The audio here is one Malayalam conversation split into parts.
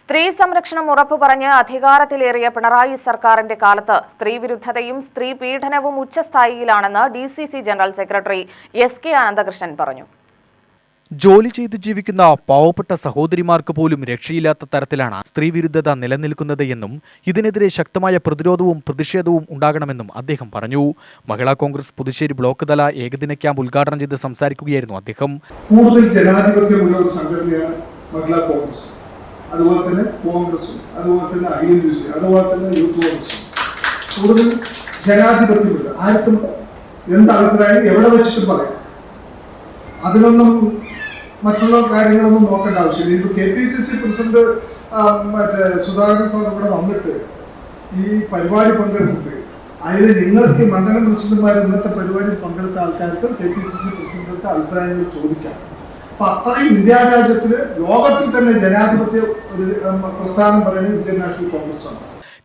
സ്ത്രീ സംരക്ഷണം ഉറപ്പു പറഞ്ഞ് അധികാരത്തിലേറിയ പിണറായി സർക്കാരിന്റെ കാലത്ത് സ്ത്രീവിരുദ്ധതയും സ്ത്രീ പീഡനവും ഉച്ചസ്ഥായിയിലാണെന്ന് D C C general secretary S K Anandakrishnan പറഞ്ഞു. ജോലി ചെയ്ത് ജീവിക്കുന്ന പാവപ്പെട്ട സഹോദരിമാർക്ക് പോലും രക്ഷയില്ലാത്ത തരത്തിലാണ് സ്ത്രീവിരുദ്ധത നിലനിൽക്കുന്നത് എന്നും ഇതിനെതിരെ ശക്തമായ പ്രതിരോധവും പ്രതിഷേധവും ഉണ്ടാകണമെന്നും അദ്ദേഹം പറഞ്ഞു. മഹിളാ കോൺഗ്രസ് പുതുശ്ശേരി ബ്ലോക്ക് തല ഏകദിന ക്യാമ്പ് ഉദ്ഘാടനം ചെയ്ത് സംസാരിക്കുകയായിരുന്നു അദ്ദേഹം. കൂടുതൽ ജനാധിപത്യമുള്ള ഒരു സംഘടനയാണ് മഹിളാ കോൺഗ്രസ്. അതുപോലെ തന്നെ കോൺഗ്രസും അതുപോലെ തന്നെ ഐ എൻ യു സി അതുപോലെ തന്നെ യൂത്ത് കോൺഗ്രസും. കൂടുതൽ ജനാധിപത്യമുണ്ട് ആർക്കും എന്ത് അഭിപ്രായം എവിടെ വെച്ചിട്ടും പറയാം. അതിനൊന്നും മറ്റുള്ള കാര്യങ്ങളൊന്നും നോക്കേണ്ട ആവശ്യമില്ല. ഇപ്പൊ K P C C president മറ്റേ സുധാകരൻ സാർ ഇവിടെ വന്നിട്ട് ഈ പരിപാടി പങ്കെടുത്തിട്ട് അതിൽ നിങ്ങൾക്ക് മണ്ഡലം പ്രസിഡന്റുമാർ ഇന്നത്തെ പരിപാടിയിൽ പങ്കെടുത്ത ആൾക്കാർക്ക് K P C C president അഭിപ്രായങ്ങൾ ചോദിക്കാം. അപ്പൊ അത്രയും രാജ്യത്തിൽ ലോകത്തിൽ തന്നെ ജനാധിപത്യ പ്രസ്ഥാനം പറയുന്നത് ഇന്ത്യൻ നാഷണൽ കോൺഗ്രസ് ആണ്.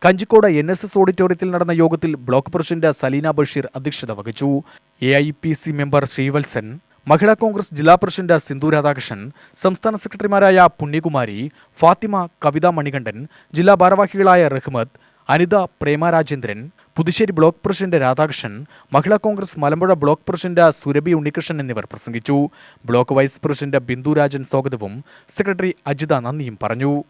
കഞ്ചിക്കോട് എൻ എസ് എസ് ഓഡിറ്റോറിയത്തിൽ നടന്ന യോഗത്തിൽ ബ്ലോക്ക് പ്രസിഡന്റ് സലീന ബഷീർ അധ്യക്ഷത വഹിച്ചു. A I P C member Srivatsan Mahila Congress ജില്ലാ പ്രസിഡന്റ് സിന്ധു രാധാകൃഷ്ണൻ സംസ്ഥാന സെക്രട്ടറിമാരായ പുണ്യകുമാരി ഫാത്തിമ കവിതാ മണികണ്ഠൻ ജില്ലാ ഭാരവാഹികളായ Rahmath Anitha Prema Rajendran Puthussery block president Radhakrishnan Mahila Congress Malampuzha block president Surabhi Unnikrishnan എന്നിവർ പ്രസംഗിച്ചു. Block vice president Bindu Rajan സ്വാഗതവും സെക്രട്ടറി അജിത നന്ദിയും പറഞ്ഞു.